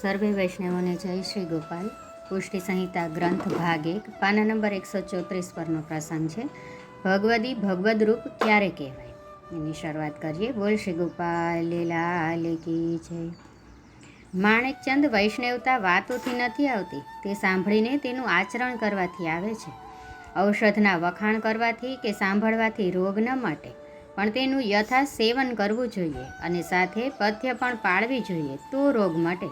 સર્વે વૈષ્ણવોને જય શ્રી ગોપાલ. પુષ્ટિ સંહિતા ગ્રંથ ભાગ એક, પાના નંબર એકસો ચોત્રીસ પરનો પ્રસંગ છે. ભગવદી ભગવદ રૂપ ક્યારે કહેવાય? એની શરૂઆત કરીએ. બોલ શ્રી ગોપાલ લીલા કી છે માણેકચંદ વૈષ્ણવતા વાતોથી નથી આવતી. તે સાંભળીને તેનું આચરણ કરવાથી આવે છે. ઔષધના વખાણ કરવાથી કે સાંભળવાથી રોગ ન મટે. પણ તેનું યથા સેવન કરવું જોઈએ અને સાથે પથ્ય પણ પાળવી જોઈએ તો રોગ મટે.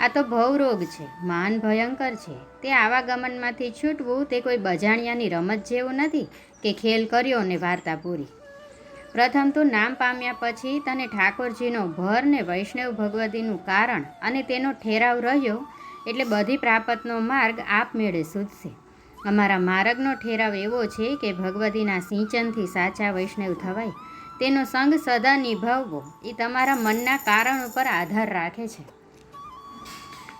આ તો ભવરોગ છે મહાન ભયંકર છે. તે આવાગમનમાંથી છૂટવું તે કોઈ બજાણિયાની રમત જેવું નથી કે ખેલ કર્યો ને વાર્તા પૂરી. પ્રથમ તો નામ પામ્યા પછી તને ઠાકોરજીનો ભર ને વૈષ્ણવ ભગવતીનું કારણ અને તેનો ઠેરાવ રહ્યો એટલે બધી પ્રાપતનો માર્ગ આપમેળે સૂધશે અમારા માર્ગનો ઠેરાવ એવો છે કે ભગવતીના સિંચનથી સાચા વૈષ્ણવ થવાય. તેનો સંગ સદા નિભાવવો, એ તમારા મનના કારણ ઉપર આધાર રાખે છે.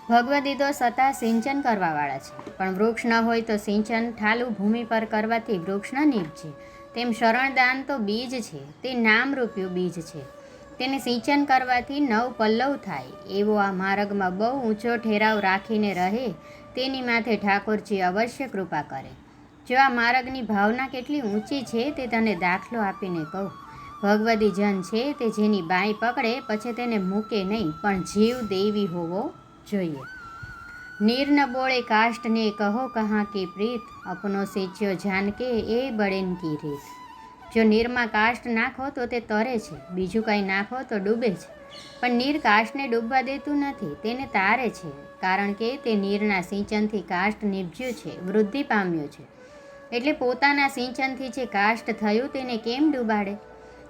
ભગવદી તો સતા સિંચન કરવાવાળા છે. પણ વૃક્ષ ન હોય તો સિંચન ઠાલું ભૂમિ પર કરવાથી વૃક્ષ ન નીપજે. તેમ શરણદાન તો બીજ છે. તે નામરૂપ્યું બીજ છે. તેને સિંચન કરવાથી નવ પલ્લવ થાય. એવો આ માર્ગમાં બહુ ઊંચો ઠેરાવ રાખીને રહે તેની માથે ઠાકોરજી અવશ્ય કૃપા કરે. જો આ માર્ગની ભાવના કેટલી ઊંચી છે તે તને દાખલો આપીને કહું. ભગવદી જન છે તે જેની બાઈ પકડે, પછી તેને મૂકે નહીં, પણ જીવ દેવી હોવો જોઈએ. નીર ન બોળે કાષ્ટને કહો કહા કે પ્રીત, અપનો સેચ્યો જાનકે એ બળેન કી રીત. જો નીરમાં કાષ્ટ નાખો તો તે તરે છે, બીજું કંઈ નાખો તો ડૂબે છે. પણ નીર કાષ્ટને ડૂબવા દેતું નથી, તેને તારે છે, કારણ કે તે નીરના સિંચનથી કાષ્ટ નીપજ્યું છે, વૃદ્ધિ પામ્યું છે. એટલે પોતાના સિંચનથી જે કાષ્ટ થયું તેને કેમ ડૂબાડે?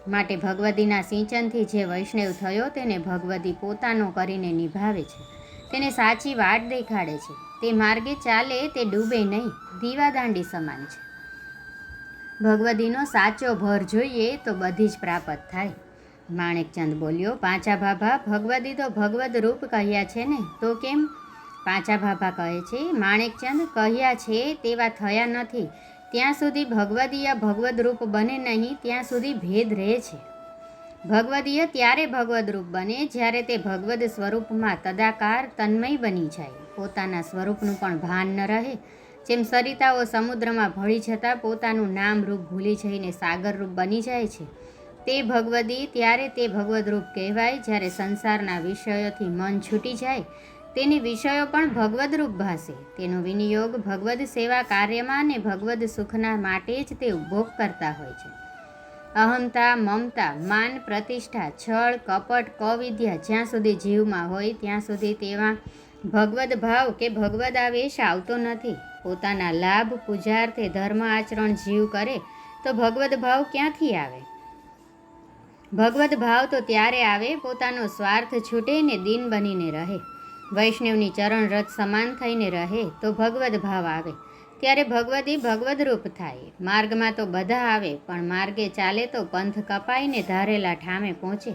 માટે ભગવતીના સિંચનથી જે વૈષ્ણવ થયો તેને ભગવતી પોતાનો કરીને નિભાવે છે. તેને સાચી વાટ દેખાડે છે. તે માર્ગે ચાલે તે ડૂબે નહીં. દીવાદાંડી સમાન છે. ભગવતીનો સાચો ભર જોઈએ તો બધી જ પ્રાપ્ત થાય. માણેકચંદ બોલ્યો પાંચા ભાભા, ભગવતી તો ભગવદ રૂપ કહ્યા છે ને. તો કેમ? પાંચા ભાભા કહે છે, માણેકચંદ કહ્યા છે તેવા થયા નથી. ત્યાં સુધી ભગવદીય ભગવદ રૂપ બને નહીં, ત્યાં સુધી ભેદ રહે છે. ભગવદીય ત્યારે ભગવદરૂપ બને જ્યારે તે ભગવદ સ્વરૂપમાં તદાકાર તન્મય બની જાય. પોતાના સ્વરૂપનું પણ ભાન ન રહે. જેમ સરિતાઓ સમુદ્રમાં ભળી જતાં પોતાનું નામ રૂપ ભૂલી જઈને સાગર રૂપ બની જાય છે, તે ભગવદી ત્યારે તે ભગવદરૂપ કહેવાય જ્યારે સંસારના વિષયોથી મન છૂટી જાય. તેને વિષયો પણ ભગવદરૂપ ભાસે. તેનો વિનિયોગ ભગવદ સેવા કાર્યમાં અને ભગવદ સુખના માટે જ તે ઉપભોગ કરતા હોય છે. અહંતા, મમતા, માન, પ્રતિષ્ઠા, છળ, કપટ કવિદ્યા જ્યાં સુધી જીવમાં હોય ત્યાં સુધી તેમાં ભગવદ ભાવ કે ભગવદ આવેશ આવતો નથી. પોતાના લાભ, પૂજાર્થે, ધર્મ, આચરણ જીવ કરે તો ભગવદ ભાવ ક્યાંથી આવે? ભગવદ ભાવ તો ત્યારે આવે પોતાનો સ્વાર્થ છૂટે ને દિન બનીને રહે. વૈષ્ણવની ચરણ રથ સમાન થઈને રહે તો ભગવદ ભાવ આવે. ત્યારે ભગવદી ભગવદ રૂપ થાય. માર્ગમાં તો બધા આવે, પણ માર્ગે ચાલે તો પંથ કપાઈને ધારેલા ઠામે પહોંચે.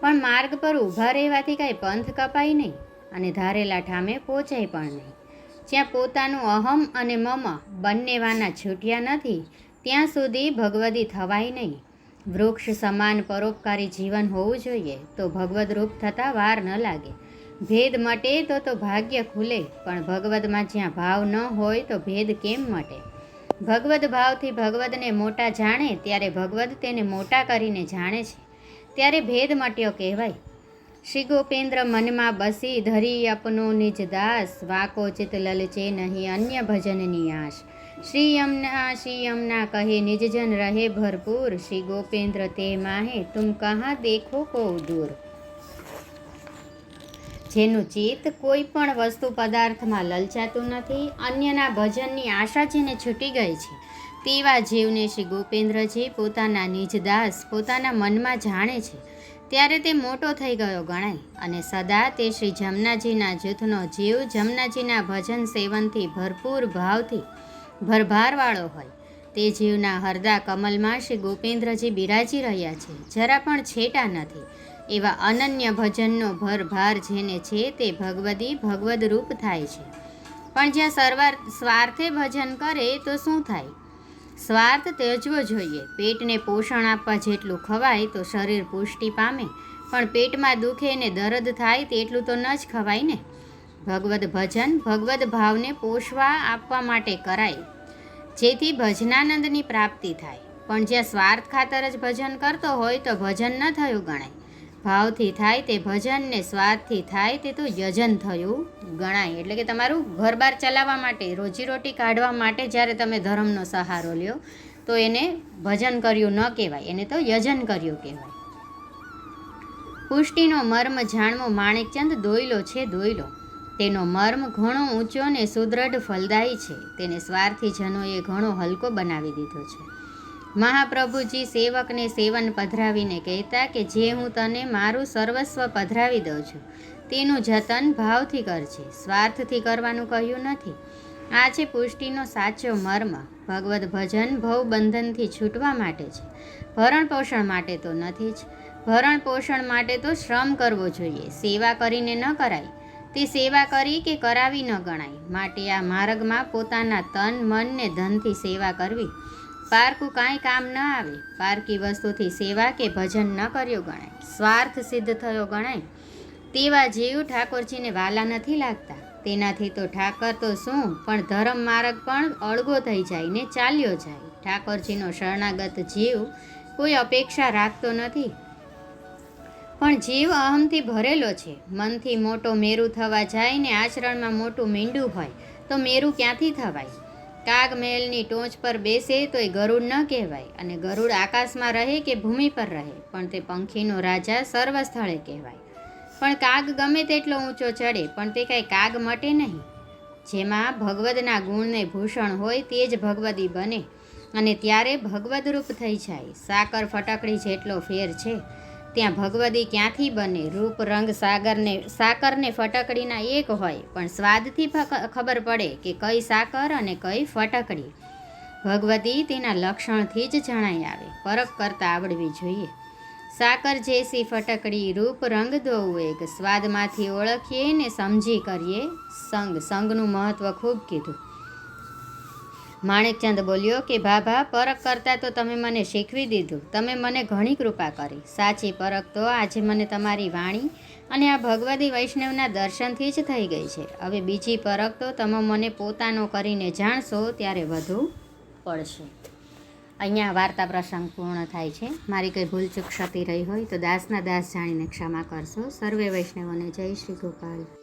પણ માર્ગ પર ઊભા રહેવાથી કાંઈ પંથ કપાય નહીં અને ધારેલા ઠામે પહોંચાય પણ નહીં. જ્યાં પોતાનું અહમ અને મમ બંને વાના છૂટ્યા નથી, ત્યાં સુધી ભગવદી થવાય નહીં. વૃક્ષ સમાન પરોપકારી જીવન હોવું જોઈએ, તો ભગવદરૂપ થતાં વાર ન લાગે. ભેદ મટે તો તો ભાગ્ય ખુલે, પણ ભગવદમાં જ્યાં ભાવ ન હોય તો ભેદ કેમ મટે? ભગવદ ભાવથી ભગવદને મોટા જાણે, ત્યારે ભગવદ તેને મોટા કરીને જાણે છે. ત્યારે ભેદ મટ્યો કહેવાય. શ્રી ગોપેન્દ્ર મનમાં બસી ધરી અપનો નિજ દાસ, વાકો ચિત લલચે નહીં અન્ય ભજનની આશ. શ્રી યમના શ્રી યમના કહે, નિજજન રહે ભરપૂર. શ્રી ગોપેન્દ્ર તે માહે, તુમ કહા દેખો કો દૂર. જેનું ચિત્ત કોઈ પણ વસ્તુ પદાર્થમાં લલચાતું નથી, અન્યના ભજનની આશા જેને છૂટી ગઈ છે. તેવા જીવને શ્રી ગોપેન્દ્રજી પોતાના નિજદાસ પોતાના મનમાં જાણે છે. ત્યારે તે મોટો થઈ ગયો ગણાય અને સદા તે શ્રી જમનાજીના જૂથનો જીવ જમનાજીના ભજન સેવનથી ભરપૂર ભાવથી ભરભારવાળો હોય. તે જીવના હરદા કમલમાં શ્રી ગોપેન્દ્રજી બિરાજી રહ્યા છે. જરા પણ છેટા નથી. એવા અનન્ય ભજનનો ભરભાર જેને છે તે ભગવદી ભગવદ રૂપ થાય છે. પણ જ્યાં સરવાર સ્વાર્થે ભજન કરે તો શું થાય? સ્વાર્થ ત્યજવો જોઈએ. પેટને પોષણ આપવા જેટલું ખવાય તો શરીર પુષ્ટિ પામે. પણ પેટમાં દુખે ને દર્દ થાય તેટલું તો ન જ ખવાય ને? ભગવદ ભજન ભગવદ ભાવને પોષવા આપવા માટે કરાય. જેથી ભજનાનંદની પ્રાપ્તિ થાય. પણ જ્યાં સ્વાર્થ ખાતર જ ભજન કરતો હોય તો ભજન ન થયું ગણાય. ભાવથી થાય તે ભજન ને સ્વાદથી થાય તે તો યજન થયું ગણાય. એટલે કે તમારું ઘર-બાર ચલાવવા માટે રોજીરોટી કાઢવા માટે જ્યારે તમે ધર્મનો સહારો લ્યો, તો એને ભજન કર્યું ન કહેવાય, એને તો યજન કર્યું કહેવાય. પુષ્ટિનો મર્મ જાણવો માણેકચંદ દોયલો છે દોયલો. તેનો મર્મ ઘણો ઊંચો ને સુદૃઢ ફલદાયી છે. તેને સ્વાર્થી જનોએ ઘણો હલકો બનાવી દીધો છે. મહાપ્રભુજી સેવકને સેવન પધરાવીને કહેતા કે, જે હું તને મારું સર્વસ્વ પધરાવી દઉં છું, તેનું જતન ભાવથી કરજે, સ્વાર્થથી કરવાનું કહ્યું નથી. આ છે પુષ્ટિનો સાચો મર્મ. ભગવદ્ ભજન ભવ બંધનથી છૂટવા માટે છે. ભરણ પોષણ માટે તો નથી જ. ભરણ પોષણ માટે તો શ્રમ કરવો જોઈએ. સેવા કરીને ન કરાય. તે સેવા કરી કે કરાવી ન ગણાય. માટે આ માર્ગમાં પોતાના તન, મનને ધનથી સેવા કરવી. પારકું કાંઈ કામ ન આવે. પારકી વસ્તુથી સેવા કે ભજન ન કર્યો ગણાય. સ્વાર્થ સિદ્ધ થયો ગણાય. તેવા જીવ ઠાકોરજીને વાલા નથી લાગતા. તેનાથી તો ઠાકર તો શું? પણ ધર્મ માર્ગ પણ અળગો થઈ જાય ને ચાલ્યો જાય. ઠાકોરજીનો શરણાગત જીવ કોઈ અપેક્ષા રાખતો નથી. પણ જીવ અહમથી ભરેલો છે. મનથી મોટો મેરું થવા જાય ને આચરણમાં મોટું મીંડું હોય, તો મેરું ક્યાંથી થવાય? કાગ મહેલની ટોચ પર બેસે તો એ ગરુડ ન કહેવાય અને ગરુડ આકાશમાં રહે કે ભૂમિ પર રહે, પણ તે પંખીનો રાજા સર્વ સ્થળે કહેવાય. પણ કાગ ગમે તેટલો ઊંચો ચડે, પણ તે કાંઈ કાગ મટે નહીં. જેમાં ભગવદના ગુણને ભૂષણ હોય તે જ ભગવદી બને અને ત્યારે ભગવદ રૂપ થઈ જાય. સાકર ફટકડી જેટલો ફેર છે ત્યાં ભગવદી ક્યાંથી બને? રૂપ, રંગ, સાગરને, સાકરને ફટકડીના એક હોય, પણ સ્વાદથી ખબર પડે કે કઈ સાકર અને કઈ ફટકડી. ભગવતી તેના લક્ષણથી જ જણાઈ આવે. પરખ કરતાં આવડવી જોઈએ. સાકર જેસી ફટકડી, રૂપ, રંગ દોવું એક. સ્વાદમાંથી ઓળખીએ ને સમજી કરીએ. સંગ, સંગનું મહત્ત્વ ખૂબ કીધું. માણેકચંદ બોલ્યો કે ભાભા પરખ કરતાં તો તમે મને શીખવી દીધું. તમે મને ઘણી કૃપા કરી. સાચી પરખ તો આજે મને તમારી વાણી અને આ ભગવદી વૈષ્ણવના દર્શનથી જ થઈ ગઈ છે. હવે બીજી પરખ તો તમે મને પોતાનો કરીને જાણશો ત્યારે વધુ પડશે. અહીંયા વાર્તા પ્રસંગ પૂર્ણ થાય છે. મારી કંઈ ભૂલચૂક ક્ષતિ રહી હોય તો દાસના દાસ જાણીને ક્ષમા કરશો. સર્વે વૈષ્ણવોને જય શ્રી ગોપાલ.